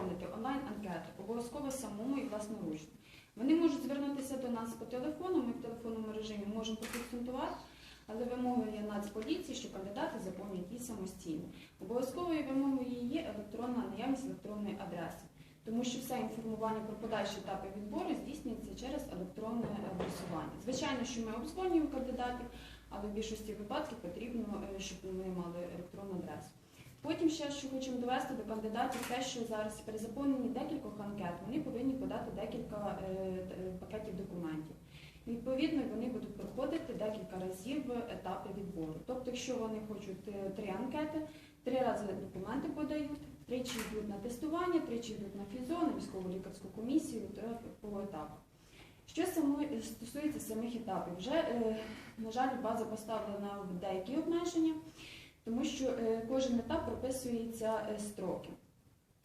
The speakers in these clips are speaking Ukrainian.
заповнити онлайн-анкету, обов'язково самому і власноручно. Вони можуть звернутися до нас по телефону, ми в телефонному режимі можемо проконсультувати, але вимогою є Нацполіції, що кандидати заповнюють її самостійно. Обов'язковою вимогою є електронна наявність електронної адреси, тому що все інформування про подальші етапи відбору здійснюється через електронне адресування. Звичайно, що ми обдзвонюємо кандидатів, але в більшості випадків потрібно, е, щоб вони мали електронну адресу. Потім ще що хочемо довести до кандидатів, те, що зараз при заповненні декількох анкет вони повинні подати декілька е, е, пакетів документів. Відповідно, вони будуть проходити декілька разів етапи відбору. Тобто, якщо вони хочуть е, три анкети, три рази документи подають, тричі йдуть на тестування, тричі йдуть на фізо, на військово лікарську комісію по етапу. Що стосується самих етапів, вже, на жаль, база поставлена в деякі обмеження, тому що е, кожен етап прописується е, строки.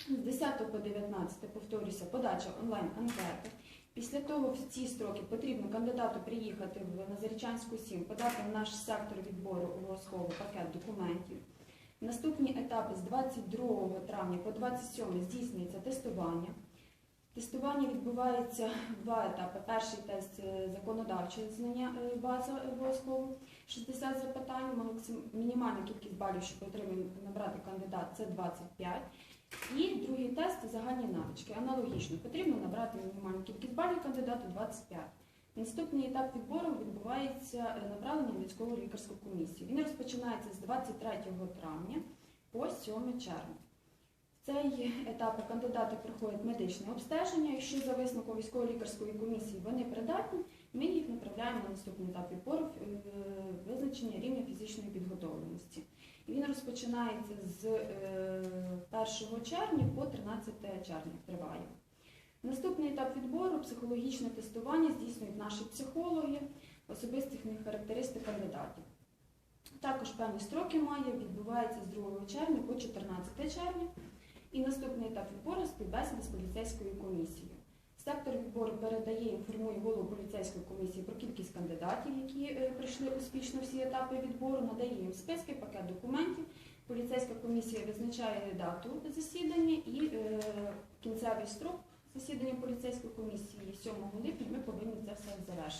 З 10 по 19, повторюся, подача онлайн-анкети. Після того в ці строки потрібно кандидату приїхати в Назарічанську 7, подати в наш сектор відбору обов'язково пакет документів. Наступні етапи з 22 травня по 27 здійснюється тестування. Тестування відбувається в два етапи. Перший тест е, законодавче знання база обов'язково 60 запитань, максим- мінімальна кількість балів, що отримує набрати кандидат, це 25. І другий тест загальні навички. Аналогічно, потрібно набрати мінімальну кількість балів кандидату 25. Наступний етап відбору відбувається е, направлення військову лікарську комісію. Він розпочинається з 23 травня по 7 червня. В цей етап кандидати проходять медичне обстеження. Якщо за висновком військово-лікарської комісії вони придатні, ми їх направляємо на наступний етап відбору е, визначення рівня фізичної підготовленості. Він розпочинається з е, 1 червня по 13 червня триває. Наступний етап відбору психологічне тестування здійснюють наші психологи, особистих характеристик кандидатів. Також певні строки має, відбувається з 2 червня по 14 червня. І наступний етап відбору співбесіда з поліцейською комісією. Сектор відбору передає, інформує голову поліцейської комісії про кількість кандидатів, які е, пройшли успішно всі етапи відбору, надає їм списки, пакет документів. Поліцейська комісія визначає дату засідання і е, кінцевий строк засідання поліцейської комісії 7 липня ми повинні це все завершити.